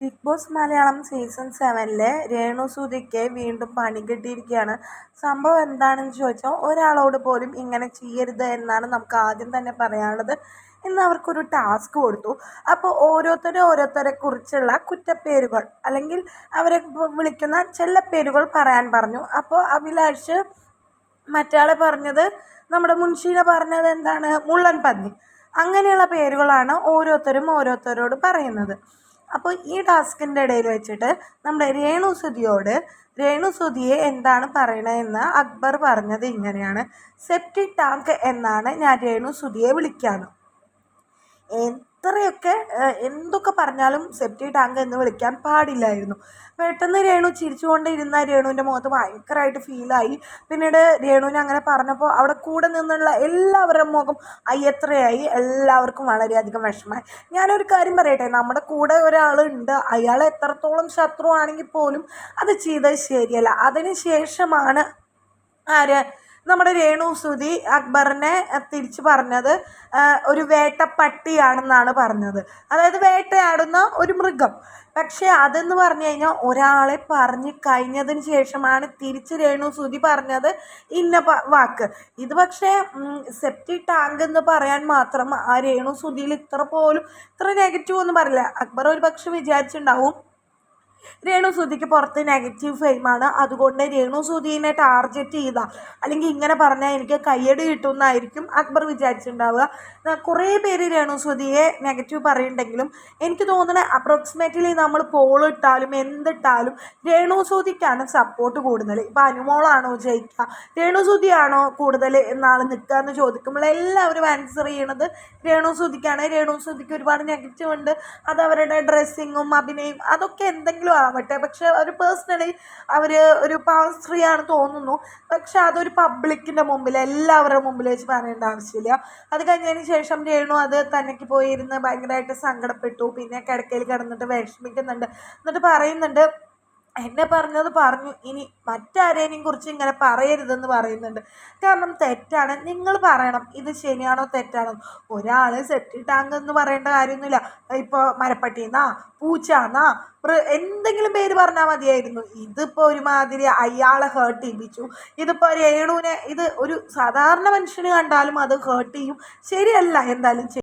Big boss Malayalam season സെവനിലെ രേണുസുതിക്ക് വീണ്ടും പണി കിട്ടിയിരിക്കുകയാണ്. സംഭവം എന്താണെന്ന് ചോദിച്ചാൽ ഒരാളോട് പോലും ഇങ്ങനെ ചെയ്യരുത് എന്നാണ് നമുക്ക് ആദ്യം തന്നെ പറയാനുള്ളത്. ഇന്ന് അവർക്കൊരു ടാസ്ക് കൊടുത്തു. അപ്പോൾ ഓരോരുത്തരും ഓരോരുത്തരെ കുറിച്ചുള്ള കുറ്റപ്പേരുകൾ അല്ലെങ്കിൽ അവരെ വിളിക്കുന്ന ചെല്ലപ്പേരുകൾ പറയാൻ പറഞ്ഞു. അപ്പോൾ അഭിലാഷ് മറ്റാളെ പറഞ്ഞത് നമ്മുടെ മുൻഷീന പറഞ്ഞത് എന്താണ്? മുള്ളൻ പന്നി. അങ്ങനെയുള്ള പേരുകളാണ് ഓരോരുത്തരും ഓരോരുത്തരോട് പറയുന്നത്. അപ്പോൾ ഈ ടാസ്കിന്റെ ഇടയിൽ വെച്ചിട്ട് നമ്മുടെ രേണു സുതിയോട് രേണു സുതിയെ എന്താണ് പറയണതെന്ന് അക്ബർ പറഞ്ഞത് ഇങ്ങനെയാണ്. സെപ്റ്റിക് ടാങ്ക് എന്നാണ് ഞാൻ രേണു സുതിയെ വിളിക്കാറ് എത്രയൊക്കെ എന്തൊക്കെ പറഞ്ഞാലും സെപ്റ്റി ടാങ്ക് എന്ന് വിളിക്കാൻ പാടില്ലായിരുന്നു. പെട്ടെന്ന് രേണു ചിരിച്ചുകൊണ്ടിരുന്ന രേണുവിന്റെ മുഖത്ത് ഭയങ്കരമായിട്ട് ഫീലായി പിന്നീട് രേണുവിനെ അങ്ങനെ പറഞ്ഞപ്പോൾ അവിടെ കൂടെ നിന്നുള്ള എല്ലാവരുടെ മുഖം അയ്യത്രയായി. എല്ലാവർക്കും വളരെയധികം വിഷമമായി. ഞാനൊരു കാര്യം പറയട്ടെ നമ്മുടെ കൂടെ ഒരാളുണ്ട്. അയാൾ എത്രത്തോളം ശത്രുവാണെങ്കിൽ പോലും അത് ചെയ്തത് ശരിയല്ല. അതിന് ശേഷമാണ് ആര് നമ്മുടെ രേണു സുധി അക്ബറിനെ തിരിച്ച് പറഞ്ഞത് ഒരു വേട്ടപ്പട്ടിയാണെന്നാണ് പറഞ്ഞത്. അതായത് വേട്ടയാടുന്ന ഒരു മൃഗം. പക്ഷേ അതെന്ന് പറഞ്ഞു കഴിഞ്ഞാൽ ഒരാളെ പറഞ്ഞു കഴിഞ്ഞതിന് ശേഷമാണ് തിരിച്ച് രേണു സുധി പറഞ്ഞത് ഇന്ന വാക്ക്. ഇത് പക്ഷേ സെപ്റ്റി ടാങ്ക് എന്ന് പറയാൻ മാത്രം ആ രേണു സുധിയിൽ ഇത്ര പോലും ഇത്ര നെഗറ്റീവ് ഒന്നും പറയില്ല. അക്ബർ ഒരു പക്ഷെ വിചാരിച്ചിട്ടുണ്ടാവും രേണു സുധിക്ക് പുറത്ത് നെഗറ്റീവ് ഫെയിമാണ് അതുകൊണ്ട് രേണു സുധീനെ ടാർഗറ്റ് ചെയ്ത അല്ലെങ്കിൽ ഇങ്ങനെ പറഞ്ഞാൽ എനിക്ക് കയ്യടി കിട്ടുമെന്നായിരിക്കും അക്ബർ വിചാരിച്ചിട്ടുണ്ടാവുക. കുറേ പേര് രേണു സുധിയെ നെഗറ്റീവ് പറയുന്നുണ്ടെങ്കിലും എനിക്ക് തോന്നുന്നത് അപ്രോക്സിമേറ്റ്ലി നമ്മൾ പോൾ ഇട്ടാലും എന്തിട്ടാലും രേണു സുധിക്കാണ് സപ്പോർട്ട് കൂടുതൽ. ഇപ്പം അനുമോളാണോ ജയിക്കുക? രേണു സുധിയാണോ കൂടുതൽ നാൾ നിൽക്കുക എന്ന് ചോദിക്കുമ്പോൾ എല്ലാവരും ആൻസർ ചെയ്യണത് രേണു സുധിക്കാണ് രേണു സുധിക്ക് ഒരുപാട് നെഗറ്റീവ് ഉണ്ട്. അത് അവരുടെ ഡ്രസ്സിങ്ങും അഭിനയം അതൊക്കെ എന്തെങ്കിലും ആവട്ടെ. പക്ഷെ ഒരു പേഴ്സണലി അവർ ഒരു പാവം സ്ത്രീയാണ് തോന്നുന്നു. പക്ഷെ അതൊരു പബ്ലിക്കിന്റെ മുമ്പിൽ എല്ലാവരുടെ മുമ്പിൽ വെച്ച് പറയേണ്ട ആവശ്യമില്ല. അത് കഴിഞ്ഞതിന് ശേഷം രേണു അത് തന്നെക്ക് പോയിരുന്ന് ഭയങ്കരമായിട്ട് സങ്കടപ്പെട്ടു. പിന്നെ കിടക്കയിൽ കിടന്നിട്ട് വിഷമിക്കുന്നുണ്ട്. എന്നിട്ട് പറയുന്നുണ്ട് എന്നെ പറഞ്ഞത് പറഞ്ഞു. ഇനി മറ്റാരേനെയും കുറിച്ച് ഇങ്ങനെ പറയരുതെന്ന് പറയുന്നുണ്ട്. കാരണം തെറ്റാണ്. നിങ്ങൾ പറയണം. ഇത് ശരിയാണോ തെറ്റാണോ? ഒരാൾ സെപ്റ്റി ടാങ്ക് എന്ന് പറയേണ്ട കാര്യമൊന്നുമില്ല. ഇപ്പോൾ മരപ്പട്ടിന്നാ പൂച്ചാന്നാ എന്തെങ്കിലും പേര് പറഞ്ഞാൽ മതിയായിരുന്നു. ഇതിപ്പോൾ ഒരുമാതിരി അയാളെ ഹേർട്ട് ചെയ്യിപ്പിച്ചു. ഇതിപ്പോൾ രേണുവിനെ ഇത് ഒരു സാധാരണ മനുഷ്യന് കണ്ടാലും അത് ഹേർട്ട് ചെയ്യും. ശരിയല്ല എന്തായാലും